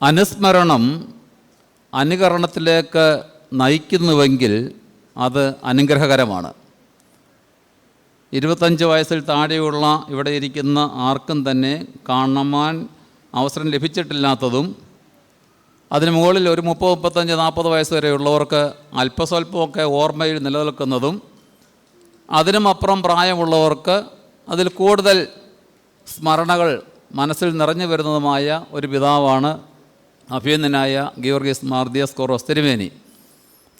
അനുസ്മരണം അനുകരണത്തിലേക്ക് നയിക്കുന്നുവെങ്കിൽ അത് അനുഗ്രഹകരമാണ്. ഇരുപത്തഞ്ച് വയസ്സിൽ താഴെയുള്ള ഇവിടെ ഇരിക്കുന്ന ആർക്കും തന്നെ കാണുവാൻ അവസരം ലഭിച്ചിട്ടില്ലാത്തതും അതിന് മുകളിൽ ഒരു മുപ്പത് മുപ്പത്തഞ്ച് നാൽപ്പത് വയസ്സ് വരെയുള്ളവർക്ക് അല്പസ്വല്പമൊക്കെ ഓർമ്മയിൽ നിലനിൽക്കുന്നതും അതിനും അപ്പുറം പ്രായമുള്ളവർക്ക് അതിൽ കൂടുതൽ സ്മരണകൾ മനസ്സിൽ നിറഞ്ഞു വരുന്നതുമായ ഒരു പിതാവാണ് അഭിനന്ദനായ ഗിയോർഗീസ് മാർദിയസ് കോറോസ് തിരുമേനി.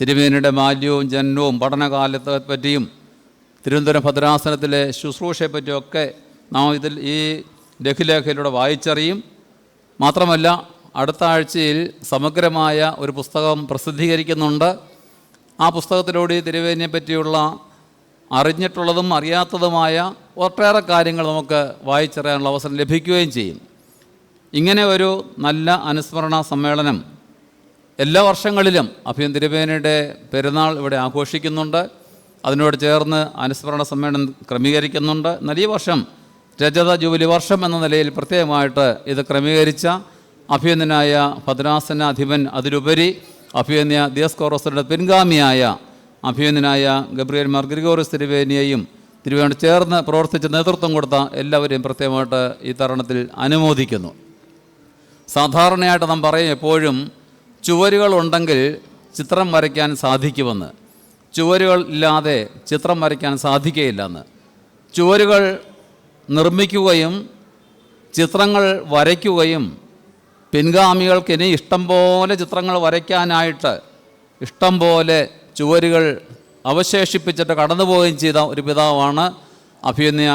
തിരുമേനിയുടെ ബാല്യവും ജന്മവും പഠനകാലത്തെ പറ്റിയും തിരുവനന്തപുരം ഭദ്രാസനത്തിലെ ശുശ്രൂഷയെപ്പറ്റിയൊക്കെ നാം ഇതിൽ ഈ ലഘുലേഖയിലൂടെ വായിച്ചറിയും. മാത്രമല്ല അടുത്ത ആഴ്ചയിൽ സമഗ്രമായ ഒരു പുസ്തകം പ്രസിദ്ധീകരിക്കുന്നുണ്ട്. ആ പുസ്തകത്തിലൂടെ തിരുവേനിയെ പറ്റിയുള്ള അറിഞ്ഞിട്ടുള്ളതും അറിയാത്തതുമായ ഒട്ടേറെ കാര്യങ്ങൾ നമുക്ക് വായിച്ചറിയാനുള്ള അവസരം ലഭിക്കുകയും ചെയ്യും. ഇങ്ങനെ ഒരു നല്ല അനുസ്മരണ സമ്മേളനം എല്ലാ വർഷങ്ങളിലും അഭിയം തിരുവേനയുടെ പെരുന്നാൾ ഇവിടെ ആഘോഷിക്കുന്നുണ്ട്. അതിനോട് ചേർന്ന് അനുസ്മരണ സമ്മേളനം ക്രമീകരിക്കുന്നുണ്ട്. ഈ വർഷം രജത ജൂബിലി വർഷം എന്ന നിലയിൽ പ്രത്യേകമായിട്ട് ഇത് ക്രമീകരിച്ച അഭ്യന്തനായ ഭദ്രാസന അധിപൻ അതിലുപരി അഭിയന്യ ദിയസ്കോറോസറുടെ പിൻഗാമിയായ അഭിയന്തനായ ഗബ്രിയൽ മാർ ഗ്രിഗോറിസ് തിരുവേനിയെയും തിരുവേനോട് ചേർന്ന് പ്രവർത്തിച്ച് നേതൃത്വം കൊടുത്ത എല്ലാവരെയും പ്രത്യേകമായിട്ട് ഈ തരണത്തിൽ അനുമോദിക്കുന്നു. സാധാരണയായിട്ട് നാം പറയും എപ്പോഴും ചുവരുകളുണ്ടെങ്കിൽ ചിത്രം വരയ്ക്കാൻ സാധിക്കുമെന്ന്. ചുവരുകൾ ഇല്ലാതെ ചിത്രം വരയ്ക്കാൻ സാധിക്കുകയില്ലെന്ന്. ചുവരുകൾ നിർമ്മിക്കുകയും ചിത്രങ്ങൾ വരയ്ക്കുകയും പിൻഗാമികൾക്ക് ഇനി ഇഷ്ടം പോലെ ചിത്രങ്ങൾ വരയ്ക്കാനായിട്ട് ഇഷ്ടം പോലെ ചുവരുകൾ അവശേഷിപ്പിച്ചിട്ട് കടന്നു പോവുകയും ചെയ്ത ഒരു പിതാവാണ് അഭിയന്യ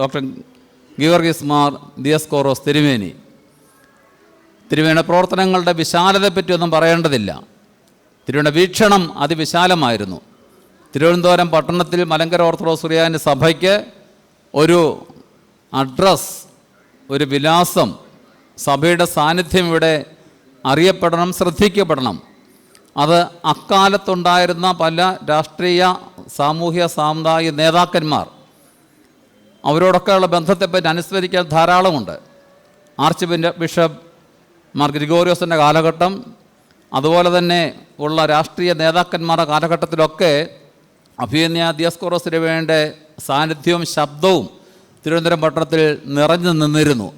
ഡോക്ടർ ഗീവർഗീസ് മാർ ദിയസ് കോറോസ് തിരുമേനി. തിരുവേണ പ്രവർത്തനങ്ങളുടെ വിശാലതയെപ്പറ്റിയൊന്നും പറയേണ്ടതില്ല. തിരുവേണ വീക്ഷണം അതിവിശാലമായിരുന്നു. തിരുവനന്തപുരം പട്ടണത്തിൽ മലങ്കര ഓർത്തഡോക്സ് സുറിയാന്റെ സഭയ്ക്ക് ഒരു അഡ്രസ് ഒരു വിലാസം സഭയുടെ സാന്നിധ്യം ഇവിടെ അറിയപ്പെടണം ശ്രദ്ധിക്കപ്പെടണം. അത് അക്കാലത്തുണ്ടായിരുന്ന പല രാഷ്ട്രീയ സാമൂഹ്യ സാമുദായിക നേതാക്കന്മാർ. അവരോടൊക്കെയുള്ള ബന്ധത്തെപ്പറ്റി അനുസ്മരിക്കാൻ ധാരാളമുണ്ട്. ആർച്ച് ബിഷപ്പ് മാർ ഗ്രിഗോറിയോസിന്റെ കാലഘട്ടം അതുപോലെ തന്നെ ഉള്ള രാഷ്ട്രീയ നേതാക്കന്മാരുടെ കാലഘട്ടത്തിലൊക്കെ അഭിയന്യ ദിയസ്കോറോസിന് വേണ്ട സാന്നിധ്യവും ശബ്ദവും തിരുവനന്തപുരം പട്ടണത്തിൽ നിറഞ്ഞു നിന്നിരുന്നു.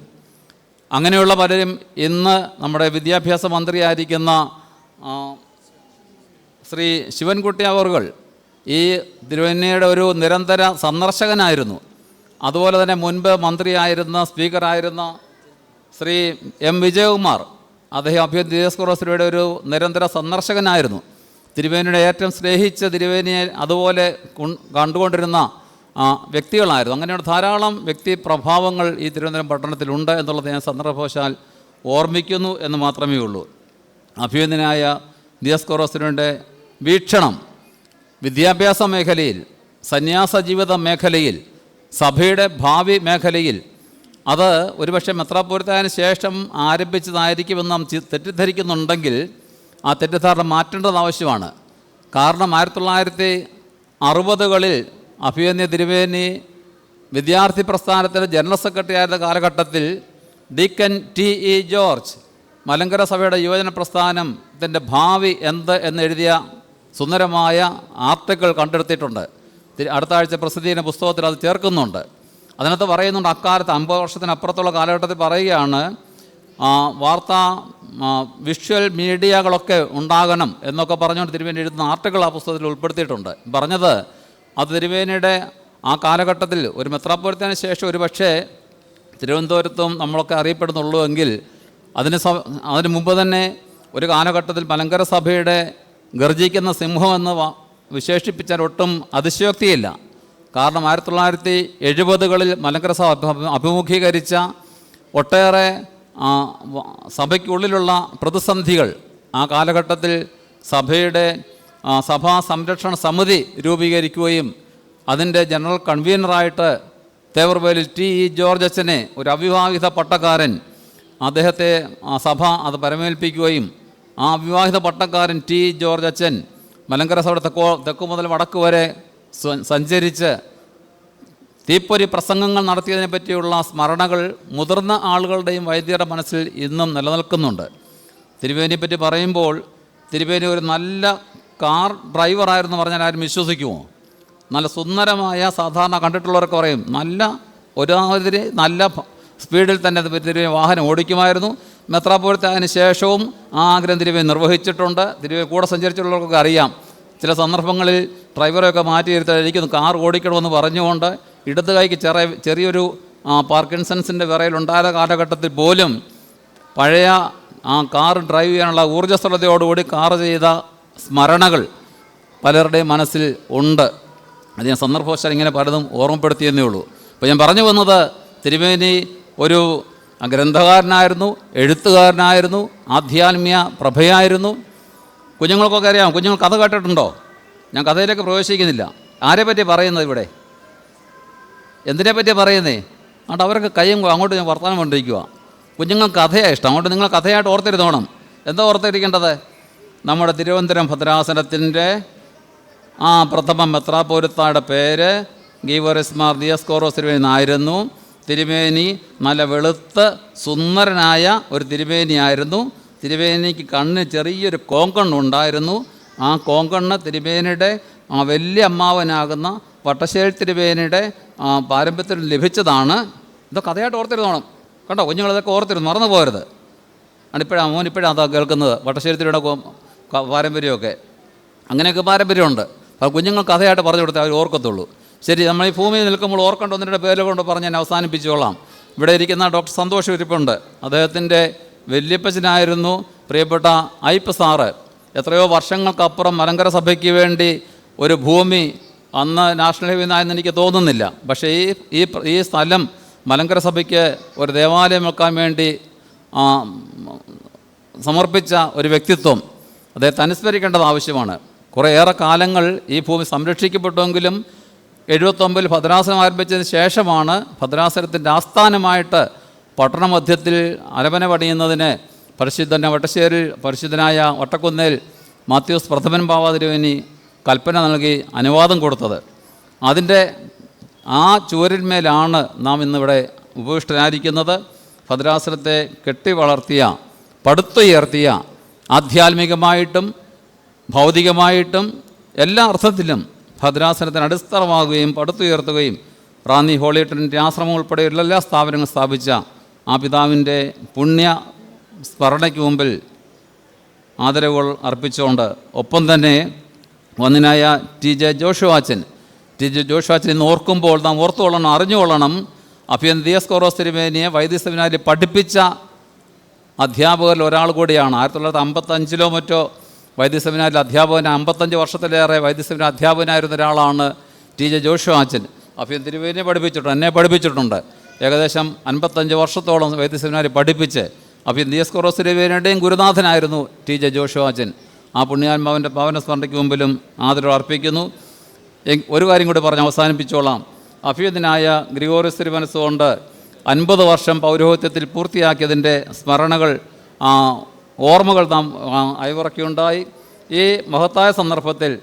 അങ്ങനെയുള്ള പലരും ഇന്ന് നമ്മുടെ വിദ്യാഭ്യാസ മന്ത്രിയായിരിക്കുന്ന ശ്രീ ശിവൻകുട്ടി ഈ തിരുവന്നയുടെ ഒരു നിരന്തര സന്ദർശകനായിരുന്നു. അതുപോലെ തന്നെ മുൻപ് മന്ത്രിയായിരുന്ന സ്പീക്കറായിരുന്ന ശ്രീ എം വിജയകുമാർ അദ്ദേഹം അഭ്യർത്ഥി ദിയസ്കോറോസിലൂടെ ഒരു നിരന്തര സന്ദർശകനായിരുന്നു. തിരുവേനിയുടെ ഏറ്റവും സ്നേഹിച്ച തിരുവേനിയെ അതുപോലെ കണ്ടുകൊണ്ടിരുന്ന വ്യക്തികളായിരുന്നു. അങ്ങനെയുള്ള ധാരാളം വ്യക്തി പ്രഭാവങ്ങൾ ഈ തിരുവനന്തപുരം പട്ടണത്തിലുണ്ട് എന്നുള്ളത് ഞാൻ സന്ദർഭവശാൽ ഓർമ്മിക്കുന്നു എന്ന് മാത്രമേ ഉള്ളൂ. അഭ്യന്തനായ ദിയസ്കോറോസിനുടെ വീക്ഷണം വിദ്യാഭ്യാസ മേഖലയിൽ സന്യാസ ജീവിത മേഖലയിൽ സഭയുടെ ഭാവി മേഖലയിൽ അത് ഒരുപക്ഷെ മെത്രാപൂരത്തിന് ശേഷം ആരംഭിച്ചതായിരിക്കുമെന്ന് നാം തെറ്റിദ്ധരിക്കുന്നുണ്ടെങ്കിൽ ആ തെറ്റിദ്ധാരണ മാറ്റേണ്ടത് ആവശ്യമാണ്. കാരണം ആയിരത്തി തൊള്ളായിരത്തി അറുപതുകളിൽ അഭിയന്യ തിരുവേനി വിദ്യാർത്ഥി പ്രസ്ഥാനത്തിൽ ജനറൽ സെക്രട്ടറി ആയിരുന്ന കാലഘട്ടത്തിൽ deacon T E George Malankara സഭയുടെ യുവജന പ്രസ്ഥാനത്തിന്റെ ഭാവി എന്ത് എന്നെഴുതിയ സുന്ദരമായ ആർട്ടിക്കിൾ കണ്ടെടുത്തിട്ടുണ്ട്. അടുത്ത ആഴ്ച പ്രസിദ്ധീകരണ പുസ്തകത്തിൽ അത് ചേർക്കുന്നുണ്ട്. അതിനകത്ത് പറയുന്നുണ്ട് അക്കാലത്ത് അമ്പത് വർഷത്തിനപ്പുറത്തുള്ള കാലഘട്ടത്തിൽ പറയുകയാണ് വാർത്താ വിഷ്വൽ മീഡിയകളൊക്കെ ഉണ്ടാകണം എന്നൊക്കെ പറഞ്ഞുകൊണ്ട് തിരുവേനി എഴുതുന്ന ആർട്ടുകൾ ആ പുസ്തകത്തിൽ ഉൾപ്പെടുത്തിയിട്ടുണ്ട്. പറഞ്ഞത് അത് തിരുവേനിയുടെ ആ കാലഘട്ടത്തിൽ ഒരു മെത്രാപ്പുരത്തിന് ശേഷം ഒരു പക്ഷേ തിരുവനന്തപുരത്തും നമ്മളൊക്കെ അറിയപ്പെടുന്നുള്ളൂ എങ്കിൽ അതിന് സ അതിന് മുമ്പ് തന്നെ ഒരു കാലഘട്ടത്തിൽ മലങ്കര സഭയുടെ ഗർജിക്കുന്ന സിംഹം എന്ന് വിശേഷിപ്പിച്ചാൽ ഒട്ടും അതിശയോക്തിയില്ല. കാരണം ആയിരത്തി തൊള്ളായിരത്തി എഴുപതുകളിൽ മലങ്കര സഭ അഭിമുഖീകരിച്ച ഒട്ടേറെ സഭയ്ക്കുള്ളിലുള്ള പ്രതിസന്ധികൾ ആ കാലഘട്ടത്തിൽ സഭയുടെ സഭാ സംരക്ഷണ സമിതി രൂപീകരിക്കുകയും അതിന്റെ ജനറൽ കൺവീനറായിട്ട് തേവർവേലിൽ ടി ഇ ജോർജ് അച്ഛനെ ഒരു അവിവാഹിത പട്ടക്കാരൻ അദ്ദേഹത്തെ സഭ അത് പരമേൽപ്പിക്കുകയും ആ അവിവാഹിത പട്ടക്കാരൻ ടി ജോർജ് അച്ഛൻ മലങ്കര സഭയുടെ തെക്കോ തെക്കു മുതൽ വടക്ക് വരെ സഞ്ചരിച്ച് തീപ്പൊരി പ്രസംഗങ്ങൾ നടത്തിയതിനെ പറ്റിയുള്ള സ്മരണകൾ മുതിർന്ന ആളുകളുടെയും വൈദ്യരുടെ മനസ്സിൽ ഇന്നും നിലനിൽക്കുന്നുണ്ട്. തിരുവേനിയെ പറ്റി പറയുമ്പോൾ തിരുവേനി ഒരു നല്ല കാർ ഡ്രൈവറായിരുന്നു പറഞ്ഞാൽ ആരും വിശ്വസിക്കുമോ? നല്ല സുന്ദരമായ സാധാരണ കണ്ടിട്ടുള്ളവരൊക്കെ പറയും നല്ല ഒരാതിരി നല്ല സ്പീഡിൽ തന്നെ തിരുവേനി വാഹനം ഓടിക്കുമായിരുന്നു. മെത്രാപോലത്തെ അതിന് ശേഷവും ആ ആഗ്രഹം തിരുവേനി നിർവഹിച്ചിട്ടുണ്ട്. തിരുവേ കൂടെ സഞ്ചരിച്ചിട്ടുള്ളവർക്കൊക്കെ അറിയാം. ചില സന്ദർഭങ്ങളിൽ ഡ്രൈവറെയൊക്കെ മാറ്റി ഇരുത്താതിരിക്കുന്നു കാർ ഓടിക്കണമെന്ന് പറഞ്ഞുകൊണ്ട് ഇടത് കൈക്ക് ചെറിയ ചെറിയൊരു പാർക്കിൻസൻസിന്റെ വിറയിലുണ്ടായ കാലഘട്ടത്തിൽ പോലും പഴയ ആ കാർ ഡ്രൈവ് ചെയ്യാനുള്ള ഊർജസ്വലതയോടുകൂടി കാർ ചെയ്ത സ്മരണകൾ പലരുടെയും മനസ്സിൽ ഉണ്ട്. അത് ഞാൻ സന്ദർഭവശാൽ ഇങ്ങനെ പലതും ഓർമ്മപ്പെടുത്തിയെന്നേ ഉള്ളൂ. അപ്പോൾ ഞാൻ പറഞ്ഞു വന്നത് തിരുമേനി ഒരു ഗ്രന്ഥകാരനായിരുന്നു എഴുത്തുകാരനായിരുന്നു ആധ്യാത്മിക പ്രഭയായിരുന്നു. കുഞ്ഞുങ്ങൾക്കൊക്കെ അറിയാം കുഞ്ഞുങ്ങൾ കഥ കേട്ടിട്ടുണ്ടോ? ഞാൻ കഥയിലേക്ക് പ്രവേശിക്കുന്നില്ല. ആരെ പറ്റി പറയുന്നത് ഇവിടെ? എന്തിനെ പറ്റി പറയുന്നേ? അതുകൊണ്ട് അവർക്ക് കയ്യും അങ്ങോട്ട് ഞാൻ വർത്തമാനം കൊണ്ടിരിക്കുക കുഞ്ഞുങ്ങൾക്ക് കഥയാണ് ഇഷ്ടം. അങ്ങോട്ട് നിങ്ങൾ കഥയായിട്ട് ഓർത്തിരുന്നോണം. എന്താ ഓർത്തിരിക്കേണ്ടത്? നമ്മുടെ തിരുവനന്തപുരം ഭദ്രാസനത്തിന്റെ ആ പ്രഥമ മെത്രാപോരുത്തായുടെ പേര് ഗീവറിസ്മാർ ദിയസ്കോറോസ് തിരുമേനി നല്ല വെളുത്ത് സുന്ദരനായ ഒരു തിരുമേനിയായിരുന്നു. തിരുമേനിക്ക് കണ്ണിന് ചെറിയൊരു കോങ്കണ്ണുണ്ടായിരുന്നു. ആ കോങ്കണ്ണ തിരുമേനിയുടെ ആ വലിയ അമ്മാവനാകുന്ന വട്ടശ്ശേരി ആ, പാരമ്പര്യത്തിൽ ലഭിച്ചതാണ്. ഇതൊക്കെ കഥയായിട്ട് ഓർത്തിരുന്നോണം. കണ്ടോ? കുഞ്ഞുങ്ങളതൊക്കെ ഓർത്തിരുന്നു. മറന്നു പോരുത് ഇപ്പോഴാണ് മോൻ ഇപ്പോഴാണ് അതാ കേൾക്കുന്നത്. വട്ടശ്ശേരിത്തിയുടെ പാരമ്പര്യമൊക്കെ. അങ്ങനെയൊക്കെ പാരമ്പര്യമുണ്ട്. അപ്പോൾ കുഞ്ഞുങ്ങൾ കഥയായിട്ട് പറഞ്ഞു കൊടുത്താൽ അവർ ഓർക്കത്തുള്ളൂ. ശരി നമ്മൾ ഈ ഭൂമിയിൽ നിൽക്കുമ്പോൾ ഓർക്കേണ്ട ഒന്നിന്റെ പേര് കൊണ്ട് പറഞ്ഞ് ഞാൻ അവസാനിപ്പിച്ചോളാം. ഇവിടെ ഇരിക്കുന്ന ഡോക്ടർ സന്തോഷ് ഇരിപ്പുണ്ട്. അദ്ദേഹത്തിന്റെ വല്യപ്പച്ചനായിരുന്നു പ്രിയപ്പെട്ട ഐപ്പ് സാറ്. എത്രയോ വർഷങ്ങൾക്കപ്പുറം മലങ്കര സഭയ്ക്ക് വേണ്ടി ഒരു ഭൂമി അന്ന് നാഷണൽ ഹൈവേന്നായെന്ന് എനിക്ക് തോന്നുന്നില്ല. പക്ഷേ ഈ ഈ ഈ സ്ഥലം മലങ്കര സഭയ്ക്ക് ഒരു ദേവാലയം വെക്കാൻ വേണ്ടി സമർപ്പിച്ച ഒരു വ്യക്തിത്വം അദ്ദേഹത്തെ അനുസ്മരിക്കേണ്ടത് ആവശ്യമാണ്. കുറേയേറെ കാലങ്ങൾ ഈ ഭൂമി സംരക്ഷിക്കപ്പെട്ടുവെങ്കിലും എഴുപത്തൊമ്പതിൽ ഭദ്രാസനം ആരംഭിച്ചതിന് ശേഷമാണ് ഭദ്രാസനത്തിന്റെ ആസ്ഥാനമായിട്ട് പട്ടണമധ്യത്തിൽ അലപന പണിയുന്നതിന് പരിശുദ്ധന വട്ടശ്ശേരിൽ പരിശുദ്ധനായ വട്ടക്കുന്നേൽ മാത്യൂസ് പ്രഥമൻ ഭാവാതിരുവിനി കൽപ്പന നൽകി അനുവാദം കൊടുത്തത്. അതിന്റെ ആ ചുവരിന്മേലാണ് നാം ഇന്നിവിടെ ഉപവിഷ്ടനായിരിക്കുന്നത്. ഭദ്രാസനത്തെ കെട്ടി വളർത്തിയ പടുത്തുയർത്തിയ ആധ്യാത്മികമായിട്ടും ഭൗതികമായിട്ടും എല്ലാ അർത്ഥത്തിലും ഭദ്രാസനത്തിന് അടിസ്ഥാനമാകുകയും പടുത്തുയർത്തുകയും റാന്നി ഹോളിയട്ടന്റെ ആശ്രമം ഉൾപ്പെടെയുള്ള എല്ലാ സ്ഥാപനങ്ങളും സ്ഥാപിച്ച ആ പിതാവിന്റെ പുണ്യ സ്മരണയ്ക്ക് മുമ്പിൽ ആദരവുകൾ അർപ്പിച്ചുകൊണ്ട് ഒപ്പം തന്നെ വന്നിനായ T J Joshuachan T J Joshuachan ഇന്ന് ഓർക്കുമ്പോൾ നാം ഓർത്തുകൊള്ളണം അറിഞ്ഞുകൊള്ളണം. അഭിയൻ ദിയസ് കോറോസ് തിരുമേനിയെ വൈദ്യ സെമിനാരിൽ പഠിപ്പിച്ച അധ്യാപകരിൽ ഒരാൾ കൂടിയാണ്. ആയിരത്തി തൊള്ളായിരത്തി അമ്പത്തഞ്ചിലോ മറ്റോ വൈദ്യ സെമിനാരിൽ അധ്യാപകൻ അമ്പത്തഞ്ച് വർഷത്തിലേറെ വൈദ്യ സെമിനാർ അധ്യാപകനായിരുന്ന ഒരാളാണ് ടി ജെ ജോഷുവാച്ചൻ. അഭിയൻ തിരുവേനെ പഠിപ്പിച്ചിട്ടുണ്ട് എന്നെ പഠിപ്പിച്ചിട്ടുണ്ട്. ഏകദേശം അൻപത്തഞ്ച് വർഷത്തോളം വൈദ്യ സെമിനാരിൽ പഠിപ്പിച്ച് അഭിയൻ ദിയസ് കൊറോസ് രവിയുടെയും ഗുരുനാഥനായിരുന്നു ടി ജെ ജോഷുവാജൻ ആ പുണ്യാത്മാവിന്റെ പാവന സ്മരണയ്ക്ക് മുമ്പിലും ആദരവ് അർപ്പിക്കുന്നു. ഒരു കാര്യം കൂടി പറഞ്ഞ് അവസാനിപ്പിച്ചോളാം. അഭ്യുതനായ ഗ്രിഗോറിയസ് തിരുമനസ്സുകൊണ്ട് അൻപത് വർഷം പൗരോഹിത്യത്തിൽ പൂർത്തിയാക്കിയതിന്റെ സ്മരണകൾ ഓർമ്മകൾ നാം അയവിറക്കിയുണ്ടായി. ഈ മഹത്തായ സന്ദർഭത്തിൽ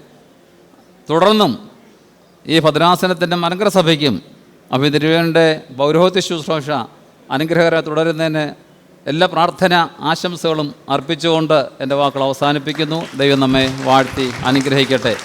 തുടർന്നും ഈ ഭദ്രാസനത്തിന്റെ മനഗ്രസഭയ്ക്കും സഭയ്ക്കും അഭിതിരുവന്റെ പൗരോഹിത്യ ശുശ്രൂഷ അനുഗ്രഹകര തുടരുന്നതിന് എല്ലാ പ്രാർത്ഥന ആശംസകളും അർപ്പിച്ചുകൊണ്ട് എന്റെ വാക്കുകൾ അവസാനിപ്പിക്കുന്നു. ദൈവം നമ്മെ വാഴ്ത്തി അനുഗ്രഹിക്കട്ടെ.